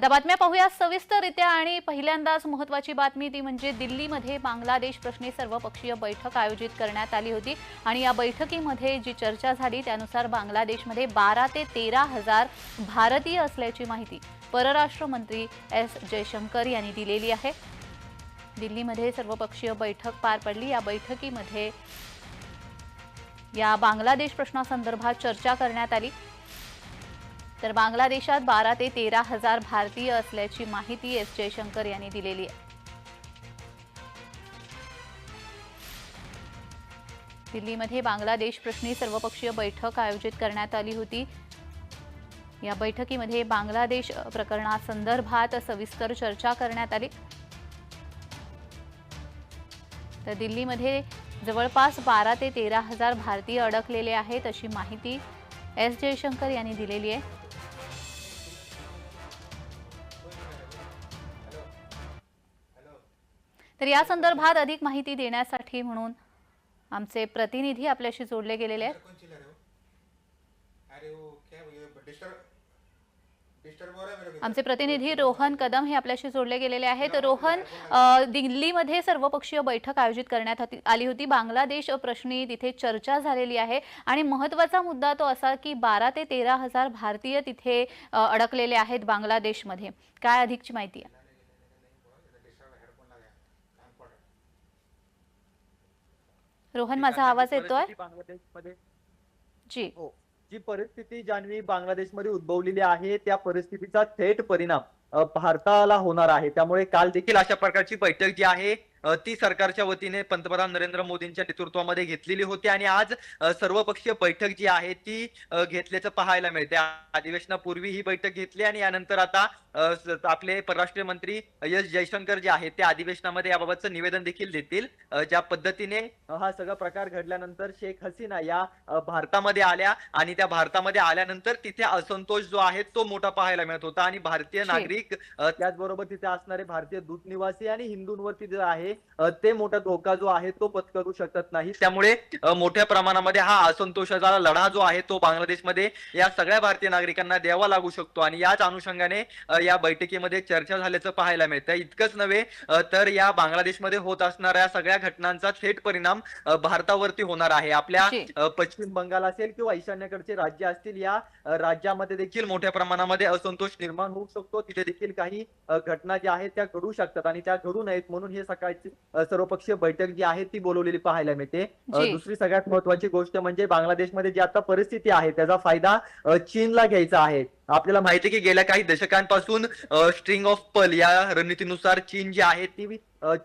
आता बातम्या पाहूया सविस्तररित्या आणि पहिल्यांदाच महत्वाची बातमी ती म्हणजे दिल्लीमध्ये बांगलादेश प्रश्नी सर्वपक्षीय बैठक आयोजित करण्यात आली होती. आणि या बैठकीमध्ये जी चर्चा झाली त्यानुसार बांगलादेशमध्ये बारा ते तेरा हजार भारतीय असल्याची माहिती परराष्ट्र मंत्री एस जयशंकर यांनी दिलेली आहे. दिल्लीमध्ये सर्वपक्षीय बैठक पार पडली. या बैठकीमध्ये या बांगलादेश प्रश्नासंदर्भात चर्चा करण्यात आली. तर बांगलादेशात बारा ते तेरा हजार भारतीय असल्याची माहिती एस जयशंकर यांनी दिलेली आहे. दिल्लीमध्ये बांगलादेश प्रश्नी सर्वपक्षीय बैठक आयोजित करण्यात आली होती. या बैठकीमध्ये बांगलादेश प्रकरणासंदर्भात सविस्तर चर्चा करण्यात आली. तर दिल्लीमध्ये जवळपास बारा ते तेरा हजार भारतीय अडकलेले आहेत अशी माहिती एस जयशंकर यांनी दिलेली आहे. तर या संदर्भात अधिक माहिती देण्यासाठी म्हणून आमचे प्रतिनिधी आपल्याशी जोडले गेलेले आहेत. आमचे प्रतिनिधी रोहन कदम हे आपल्याशी जोडले गेलेले आहेत. रोहन दिल्लीमध्ये सर्वपक्षीय बैठक आयोजित करण्यात आली होती. बांगलादेश प्रश्नी तिथे चर्चा झालेली आहे. आणि महत्त्वाचा मुद्दा तो असा की बारा ते तेरा हजार भारतीय तिथे अडकलेले आहेत बांगलादेशमध्ये. काय अधिकची माहिती आहे डिस्टर्ब हेडफोन लगा कान पड़ रहा है रोहन माझा आवाज येतोय? बांगलादेशमध्ये? जी. हो. जी परिस्थिती जान्हवी बांगलादेशमध्ये उद्भवलेली आहे त्या परिस्थितीचा थेट परिणाम भारताला होणार आहे. त्यामुळे काल देखील अशा प्रकारची बैठक जी आहे ती सरकारच्या वतीने पंतप्रधान नरेंद्र मोदींच्या नेतृत्वामध्ये घेतलेली होती आणि आज सर्वपक्षीय बैठक जी आहे ती घेतल्याचं पाहायला मिळते अधिवेशनापूर्वी ही बैठक घेतली आणि यानंतर आता आपले परराष्ट्र मंत्री एस जयशंकर जे आहेत ते अधिवेशनामध्ये याबाबतचं निवेदन देखील देतील ज्या पद्धतीने हा सगळा प्रकार घडल्यानंतर शेख हसीना या भारतामध्ये आल्या आणि त्या भारतामध्ये आल्यानंतर तिथे असंतोष जो आहे तो मोठा पाहायला मिळत होता आणि भारतीय. नागरिक त्याचबरोबर तिथे असणारे भारतीय दूत निवासी आणि हिंदूंवरती जे आहे अ, ते मोठा धोका जो आहे तो पत्करू शकत नाही. त्यामुळे मोठ्या प्रमाणामध्ये हा असंतोषाचा लढा जो आहे तो बांगलादेशमध्ये या सगळ्या भारतीय नागरिकांना द्यावा लागू शकतो. आणि याच अनुषंगाने या बैठकीमध्ये चर्चा झाल्याचं पाहायला मिळतं. इतकंच नव्हे तर या बांगलादेशमध्ये होत असणाऱ्या सगळ्या घटनांचा थेट परिणाम भारतावरती होणार आहे. आपल्या पश्चिम बंगाल असेल किंवा ईशान्येकडचे राज्य असतील या राज्यामध्ये देखील मोठ्या प्रमाणामध्ये असंतोष निर्माण होऊ शकतो. तिथे देखील काही घटना ज्या आहेत त्या घडू शकतात आणि त्या घडू नयेत म्हणून हे सकाळची सर्वपक्षीय बैठक जी आहे ती बोलवलेली पाहायला मिळते. दुसरी सगळ्यात महत्वाची गोष्ट म्हणजे बांगलादेशमध्ये जी आता परिस्थिती आहे त्याचा फायदा चीनला घ्यायचा आहे. आपल्याला माहिती आहे की गेल्या काही दशकांपासून स्ट्रिंग ऑफ पल या रणनीतीनुसार चीन जी आहे ती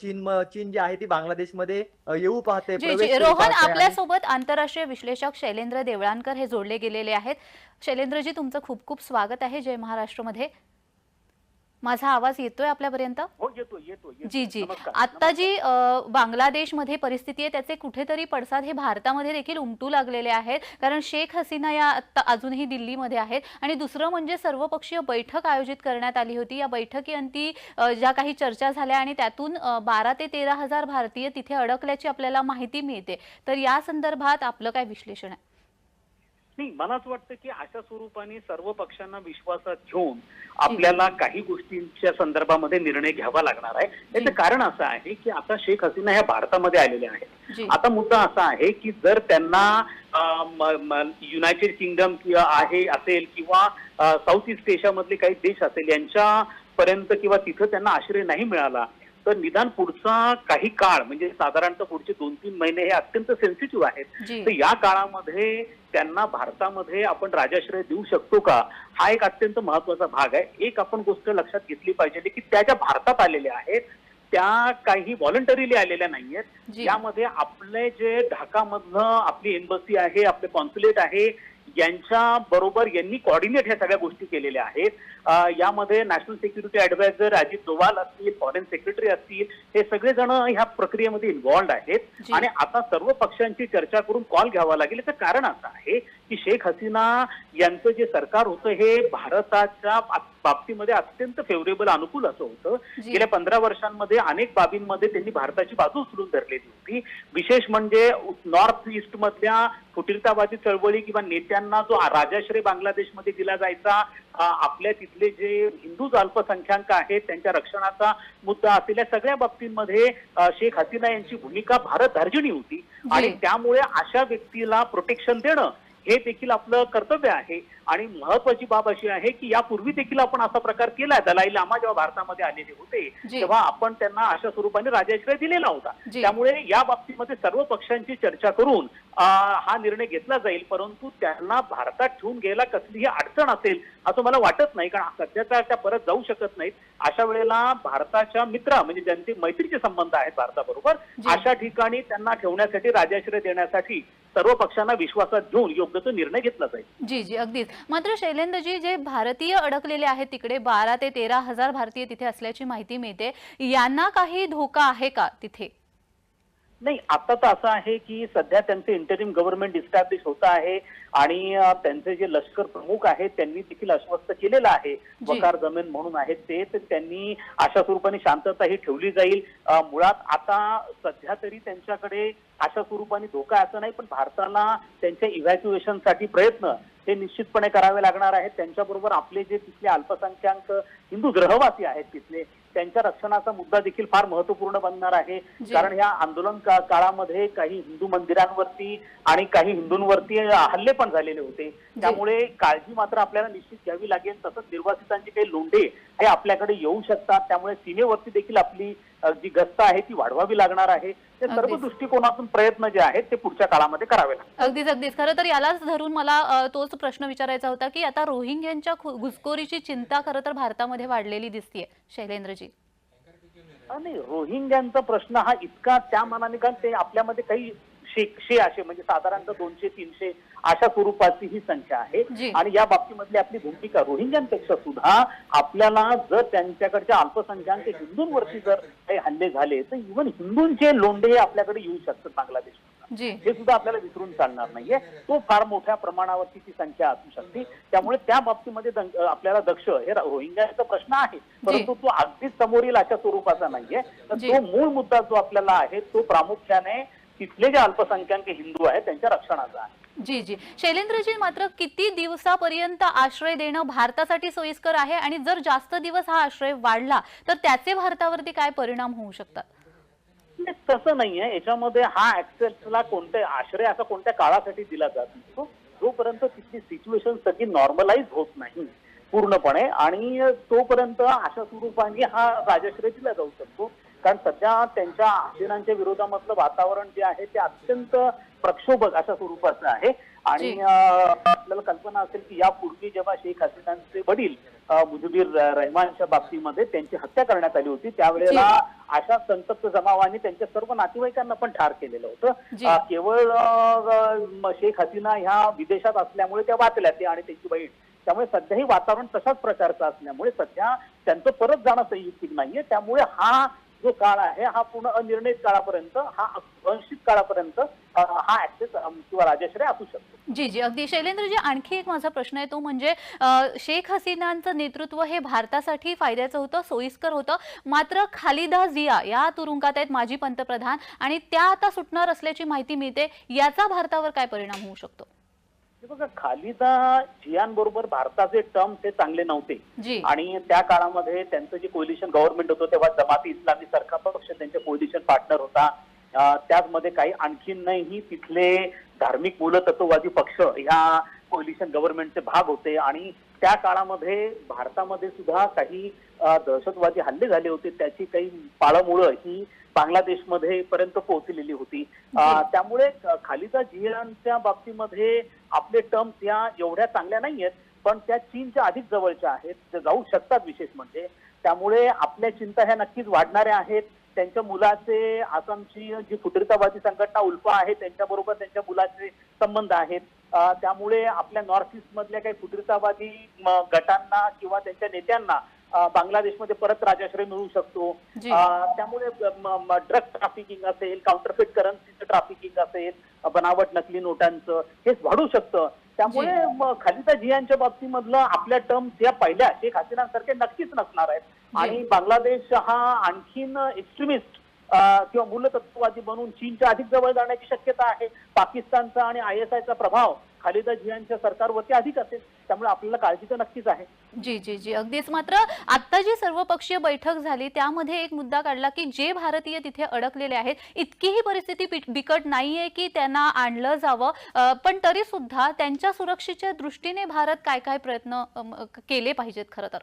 चीन चीन जी आहे ती बांगलादेशमध्ये येऊ पाहते रोहन आपल्यासोबत आंतरराष्ट्रीय विश्लेषक शैलेंद्र देवळानकर हे जोडले गेलेले आहेत. शैलेंद्रजी तुमचं खूप खूप स्वागत आहे जय महाराष्ट्रमध्ये. माझा आवाज येतोय आपल्यापर्यंत? हो येतो येतो येतो. जी जी. आता जी बांगलादेशमध्ये परिस्थिती आहे त्याचे कुठेतरी पडसाद हे भारतामध्ये देखील उमटू लागलेले आहेत. कारण शेख हसीना या अजूनही दिल्लीमध्ये आहेत. आणि दुसरं म्हणजे सर्वपक्षीय बैठक आयोजित करण्यात आली होती. या बैठकीअंती ज्या काही चर्चा झाल्या आणि त्यातून बारा ते तेरा हजार भारतीय तिथे अडकल्याची आपल्याला माहिती मिळते. तर या संदर्भात आपलं काय विश्लेषण आहे? नाही मला असं वाटतं की अशा स्वरूपाने सर्व पक्षांना विश्वासात घेऊन आपल्याला काही गोष्टींच्या संदर्भामध्ये निर्णय घ्यावा लागणार आहे. याचं कारण असं आहे की आता शेख हसीना ह्या भारतामध्ये आलेल्या आहेत. आता मुद्दा असा आहे की जर त्यांना युनायटेड किंगडम किंवा आहे असेल किंवा साऊथ ईस्ट एशियामधले काही देश असेल यांच्या पर्यंत किंवा तिथं त्यांना आश्रय नाही मिळाला तर निदान पुढचा काही काळ म्हणजे साधारणतः पुढचे दोन तीन महिने हे अत्यंत सेन्सिटिव्ह आहेत. तर या काळामध्ये त्यांना भारतामध्ये आपण राजाश्रय देऊ शकतो का? हा एक अत्यंत महत्त्वाचा भाग आहे. एक आपण गोष्ट लक्षात घेतली पाहिजे की त्या ज्या भारतात आलेल्या आहेत त्या काही व्हॉलंटरीली आलेल्या नाहीयेत. यामध्ये आपले जे ढाकामधनं आपली एम्बसी आहे आपले कॉन्सुलेट आहे यांच्या बरोबर यांनी कॉर्डिनेट ह्या सगळ्या गोष्टी केलेल्या आहेत. यामध्ये national security adviser Ajit Doval असतील फॉरेन सेक्रेटरी असतील हे सगळेजण ह्या प्रक्रियेमध्ये इन्व्हॉल्ड आहेत. आणि आता सर्व पक्षांची चर्चा करून कॉल घ्यावा लागेल. याचं कारण असं आहे की शेख हसीना यांचं जे सरकार होतं हे भारताच्या बाब- बाबतीमध्ये अत्यंत फेवरेबल अनुकूल असं होतं. गेल्या पंधरा वर्षांमध्ये अनेक बाबींमध्ये त्यांनी भारताची बाजू उचलून धरलेली होती. विशेष म्हणजे नॉर्थ ईस्ट मधल्या फुटीरतावादी चळवळी किंवा नेत्यांना जो राजाश्रय बांगलादेशमध्ये दिला जायचा आपल्या तिथले जे हिंदू अल्पसंख्याक आहेत त्यांच्या रक्षणाचा मुद्दा असेल या सगळ्या बाबतींमध्ये शेख हसीना यांची भूमिका भारत धार्जिणी होती. आणि त्यामुळे अशा व्यक्तीला प्रोटेक्शन देणं हे देखील आपलं कर्तव्य आहे आणि महत्वाची बाब अशी आहे की यापूर्वी देखील आपण असा प्रकार केलाय दलाई लामा जेव्हा भारतामध्ये आलेले होते. तेव्हा आपण त्यांना अशा स्वरूपाने राजाश्रय दिलेला होता. त्यामुळे या बाबतीमध्ये सर्व पक्षांची चर्चा करून हा निर्णय घेतला जाईल परंतु त्यांना भारतात ठेवून घ्यायला कसलीही अडचण असेल असं मला वाटत नाही कारण सध्याचा त्या परत जाऊ शकत नाहीत. अशा वेळेला भारताच्या मित्र म्हणजे ज्यांचे मैत्रीचे संबंध आहेत भारताबरोबर. अशा ठिकाणी त्यांना ठेवण्यासाठी राजाश्रय देण्यासाठी सर्व पक्षांना विश्वासात घेऊन योग्य तो निर्णय घेतला जाईल. जी जी अगदीच. मात्र शैलेंद्रजी जे भारतीय अडकलेले आहेत तिकडे बारा ते तेरा हजार भारतीय तिथे असल्याची माहिती मिळते. यांना काही धोका आहे का तिथे? नाही आता तर असं आहे की सध्या त्यांचं इंटरिम गव्हर्नमेंट इस्टॅब्लिश होत आहे आणि त्यांचे जे लष्कर प्रमुख आहेत त्यांनी देखील आश्वस्त केलेलं आहे. वकार जमीन म्हणून आहेत ते तर त्यांनी अशा स्वरूपाने शांतता ही ठेवली जाईल. मुळात आता सध्या तरी त्यांच्याकडे अशा स्वरूपाने धोका असं नाही पण भारताला त्यांच्या इव्हॅक्युएशनसाठी प्रयत्न हे निश्चितपणे करावे लागणार आहेत. त्यांच्याबरोबर आपले जे तिथले अल्पसंख्याक हिंदू ग्रहवासी आहेत तिथले त्यांच्या रक्षणाचा मुद्दा देखील फार महत्त्वपूर्ण बनणार आहे. कारण या आंदोलन का- काळामध्ये काही हिंदू मंदिरांवरती आणि काही हिंदूंवरती हल्ले पण झालेले होते. त्यामुळे काळजी मात्र आपल्याला निश्चित घ्यावी लागेल. तसंच निर्वासितांचे काही लोंढे हे आपल्याकडे येऊ शकतात. त्यामुळे सीमेवरती देखील आपली जी गस्त आहे ती वाढवावी लागणार आहे. ते सर्व. दृष्टिकोनातून प्रयत्न जे आहेत ते पुढच्या काळामध्ये करावे लागतील. अगदीच अगदीच. खरं तर यालाच धरून मला तोच प्रश्न विचारायचा होता की आता रोहिंग्यांच्या घुसखोरीची चिंता खरं तर भारतामध्ये वाढलेली दिसतीये. शैलेंद्रजी. नाही रोहिंग्यांचा प्रश्न हा इतका त्या मानाने कारण ते आपल्यामध्ये काही शेकशे असे म्हणजे साधारणतः दोनशे तीनशे अशा स्वरूपाची ही संख्या आहे. आणि या बाबतीमधली आपली भूमिका रोहिंग्यांपेक्षा सुद्धा आपल्याला जर त्यांच्याकडच्या अल्पसंख्याक हिंदूंवरती जर काही हल्ले झाले तर इव्हन हिंदूंचे लोंढे हे आपल्याकडे येऊ शकतात बांगलादेश. हे सुद्धा आपल्याला विसरून चालणार नाहीये. तो फार मोठ्या प्रमाणावरती ती संख्या असू शकते. त्यामुळे त्या बाबतीमध्ये आपल्याला दक्ष हे रोहिंग्याचा प्रश्न आहे. परंतु तो अगदीच समोर येईल अशा स्वरूपाचा नाहीये. तर. तो मूळ मुद्दा जो आपल्याला आहे तो प्रामुख्याने तिथले जे अल्पसंख्याक हिंदू आहेत त्यांच्या रक्षणाचा आहे. जी जी. शैलेंद्रजी मात्र किती दिवसापर्यंत आश्रय देणं भारतासाठी सोयीस्कर आहे? आणि जर जास्त दिवस हा आश्रय वाढला तर त्याचे भारतावरती काय परिणाम होऊ शकतात? तसं नाहीये. याच्यामध्ये हा ऍक्सेसला कोणत्या आश्रय असा कोणत्या काळासाठी दिला जात नसतो जोपर्यंत तिथली सिच्युएशन सगळी नॉर्मलाइज होत नाही पूर्णपणे आणि तोपर्यंत अशा स्वरूपाने हा राजाश्रय दिला जाऊ शकतो. कारण सध्या त्यांच्या आशिरांच्या विरोधामधलं वातावरण जे आहे ते अत्यंत प्रक्षोभक अशा स्वरूपाचं आहे. आणि आपल्याला कल्पना असेल की यापूर्वी जेव्हा शेख हसीनांचे वडील मुजीबुर रहमानच्या बाबतीमध्ये त्यांची हत्या करण्यात आली होती त्यावेळेला अशा संतप्त जमावाने त्यांच्या सर्व नातेवाईकांना पण ठार केलेलं होतं. केवळ शेख हसीना ह्या विदेशात असल्यामुळे त्या वाचल्या ते आणि त्यांची बहीण. त्यामुळे सध्याही वातावरण तशाच प्रकारचं असल्यामुळे सध्या त्यांचं परत जाणं संयुक्तिक नाहीये. त्यामुळे हा जो काळ आहे हा पूर्ण अनिर्णित काळापर्यंत हा अंशित काळापर्यंत हा ऍक्सेस किंवा राजाश्रय असू शकतो. जी जी. अगदी. शैलेंद्रजी आणखी एक माझा प्रश्न आहे तो म्हणजे शेख हसीनांचं नेतृत्व हे भारतासाठी फायद्याचं होतं सोयीस्कर होतं? मात्र खालिदा जिया या तुरुंगात आहेत माजी पंतप्रधान आणि त्या आता सुटणार असल्याची माहिती मिळते याचा भारतावर काय परिणाम होऊ शकतो? बघा खालिदा जियान बरोबर भारताचे टर्म्स हे चांगले नव्हते. आणि त्या काळामध्ये त्यांचं जे कोलिशन गव्हर्नमेंट होतं तेव्हा जमाती इस्लामी सारखा पक्ष त्यांचे कोलिशन पार्टनर होता. त्याचमध्ये काही आणखीनही तिथले धार्मिक मूलतत्ववादी पक्ष ह्या कोलिशन गव्हर्नमेंटचे भाग होते. आणि त्या काळामध्ये भारतामध्ये सुद्धा काही दहशतवादी हल्ले झाले होते त्याची काही पाळमुळं ही बांगलादेशमध्ये पर्यंत पोहोचलेली होती. त्यामुळे खालिदा जियांच्या बाबतीमध्ये आपले टर्म्स या एवढ्या चांगल्या नाहीयेत पण त्या चीनच्या अधिक जवळच्या आहेत जाऊ शकतात विशेष म्हणजे. त्यामुळे आपल्या चिंता ह्या नक्कीच वाढणाऱ्या आहेत. त्यांच्या मुलाचे आसामची जी फुटीरतावादी संघटना उल्फा आहे त्यांच्याबरोबर त्यांच्या मुलाचे संबंध आहेत. त्यामुळे आपल्या नॉर्थ ईस्ट मधल्या काही फुटीरतावादी गटांना किंवा त्यांच्या नेत्यांना बांगलादेशमध्ये परत राजाश्रय मिळू शकतो. त्यामुळे ड्रग ट्राफिकिंग असेल काउंटरफिट करन्सीचं ट्राफिकिंग असेल बनावट नकली नोटांचं हे वाढू शकतं. त्यामुळे खालिदा जियांच्या बाबतीमधलं आपल्या टर्म्स या पहिल्या शेख हसीनांसारखे नक्कीच नसणार आहेत. आणि बांगलादेश हा आणखीन एक्स्ट्रीमिस्ट किंवा मूलतत्ववादी बनून चीनच्या अधिक जवळ जाण्याची शक्यता आहे. पाकिस्तानचा आणि आय एस आयचा प्रभाव खालिदा जियांच्या सरकारवरती अधिक असेल त्यामुळे आपल्याला काळजी तर नक्कीच आहे. जी जी जी. अगदीच मात्र आता जी सर्वपक्षीय बैठक झाली त्यामध्ये एक मुद्दा काढला की जे भारतीय तिथे अडकलेले आहेत इतकीही परिस्थिती बिक- बिकट नाहीये की त्यांना आणलं जावं. पण तरी सुद्धा त्यांच्या सुरक्षेच्या दृष्टीने भारत काय काय प्रयत्न केले पाहिजेत खरं तर?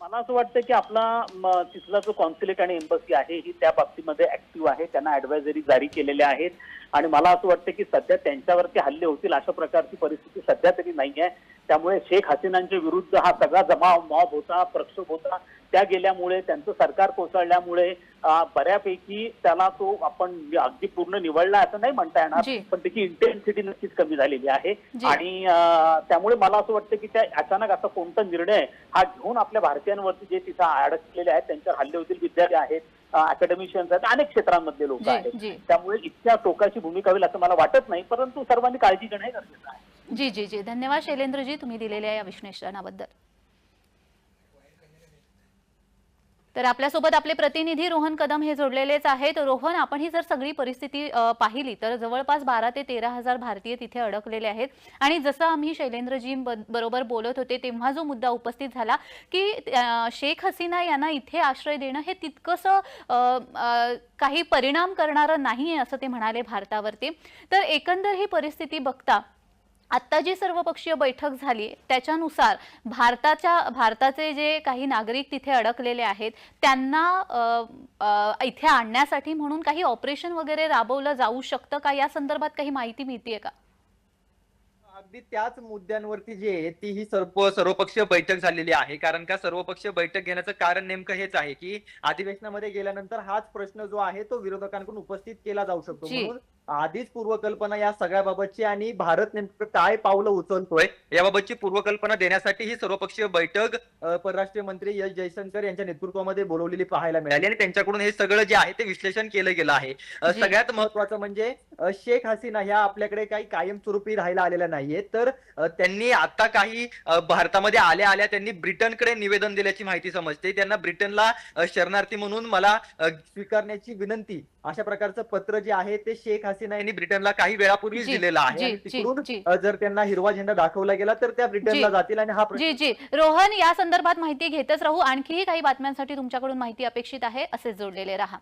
मला असं वाटतं की आपला तिथला जो कॉन्सुलेट आणि एम्बसी आहे ही त्या बाबतीमध्ये ऍक्टिव्ह आहे. त्यांना ऍडवायझरी जारी केलेल्या आहेत. आणि मला असं वाटतं की सध्या त्यांच्यावरती हल्ले होतील अशा प्रकारची परिस्थिती सध्या तरी नाही आहे त्यामुळे शेख हसीनांच्या विरुद्ध हा सगळा जमाव मॉब होता प्रक्षोभ होता. त्या गेल्यामुळे त्यांचं सरकार कोसळल्यामुळे बऱ्यापैकी त्याला तो आपण अगदी पूर्ण निवडला असं नाही म्हणता येणार. पण त्याची इंटेन्सिटी नक्कीच कमी झालेली आहे. आणि त्यामुळे मला असं वाटतं की त्या अचानक असा कोणता निर्णय हा घेऊन आपल्या भारतीयांवरती जे तिथं अडकलेले आहेत त्यांच्यावर हल्ले होतील विद्यार्थी आहेत अकॅडमिशियन्स आहेत अनेक क्षेत्रांमधले लोक आहेत. त्यामुळे इतक्या टोकाची भूमिका होईल असं मला वाटत नाही परंतु सर्वांनी काळजी घेणं हे गरजेचं आहे. जी जी जी. धन्यवाद शैलेंद्रजी तुम्ही दिलेल्या या विश्लेषणाबद्दल. तर आपल्यासोबत आपले प्रतिनिधी रोहन कदम हे जोडलेलेच आहेत. रोहन आपण ही जर सगळी परिस्थिती पाहिली तर जवळपास बारा ते तेरा हजार भारतीय तिथे अडकलेले आहेत. आणि जसं आम्ही शैलेंद्रजी बरोबर बोलत होते तेव्हा जो मुद्दा उपस्थित झाला की शेख हसीना यांना इथे आश्रय देणं हे तितकंसं काही परिणाम करणारं नाही आहे असं ते म्हणाले भारतावरती. तर एकंदर ही परिस्थिती बघता आत्ता जी सर्वपक्षीय बैठक झाली त्याच्यानुसार भारताच्या भारताचे जे काही नागरिक तिथे अडकलेले आहेत त्यांना इथे आणण्यासाठी म्हणून काही ऑपरेशन वगैरे राबवलं जाऊ शकतं का? या संदर्भात काही माहिती मिळतीये का? अगदी त्याच मुद्द्यांवरती जी आहे ती ही सर्व सर्वपक्षीय बैठक झालेली आहे. कारण का सर्वपक्षीय बैठक घेण्याचं कारण नेमकं हेच आहे की अधिवेशनामध्ये गेल्यानंतर हाच प्रश्न जो आहे तो विरोधकांकडून उपस्थित केला जाऊ शकतो. म्हणून आधीच पूर्वकल्पना या सगळ्याबाबतची आणि भारत नेमकं काय पावलं उचलतोय याबाबतची पूर्वकल्पना देण्यासाठी ही सर्वपक्षीय बैठक अ, परराष्ट्र मंत्री एस जयशंकर यांच्या नेतृत्वामध्ये बोलवलेली पाहायला मिळाली. आणि त्यांच्याकडून हे सगळं जे आहे ते विश्लेषण केलं गेलं आहे. सगळ्यात महत्वाचं म्हणजे शेख हसीना ह्या आपल्याकडे काही कायमस्वरूपी राहायला आलेल्या नाहीये. तर त्यांनी आता काही भारतामध्ये आल्या आल्या त्यांनी ब्रिटनकडे निवेदन दिल्याची माहिती समजते. त्यांना ब्रिटनला शरणार्थी म्हणून मला स्वीकारण्याची विनंती अशा प्रकारचं पत्र जे आहे ते शेख हसीना यांनी ब्रिटनला काही वेळापूर्वीच दिलेलं आहे. तिकडून जर त्यांना हिरवा झेंडा दाखवला गेला तर त्या ब्रिटनला. जातील आणि हा जी जी. रोहन या संदर्भात माहिती घेतच राहू. आणखीही काही बातम्यांसाठी तुमच्याकडून माहिती अपेक्षित आहे. असे जोडलेले राहा.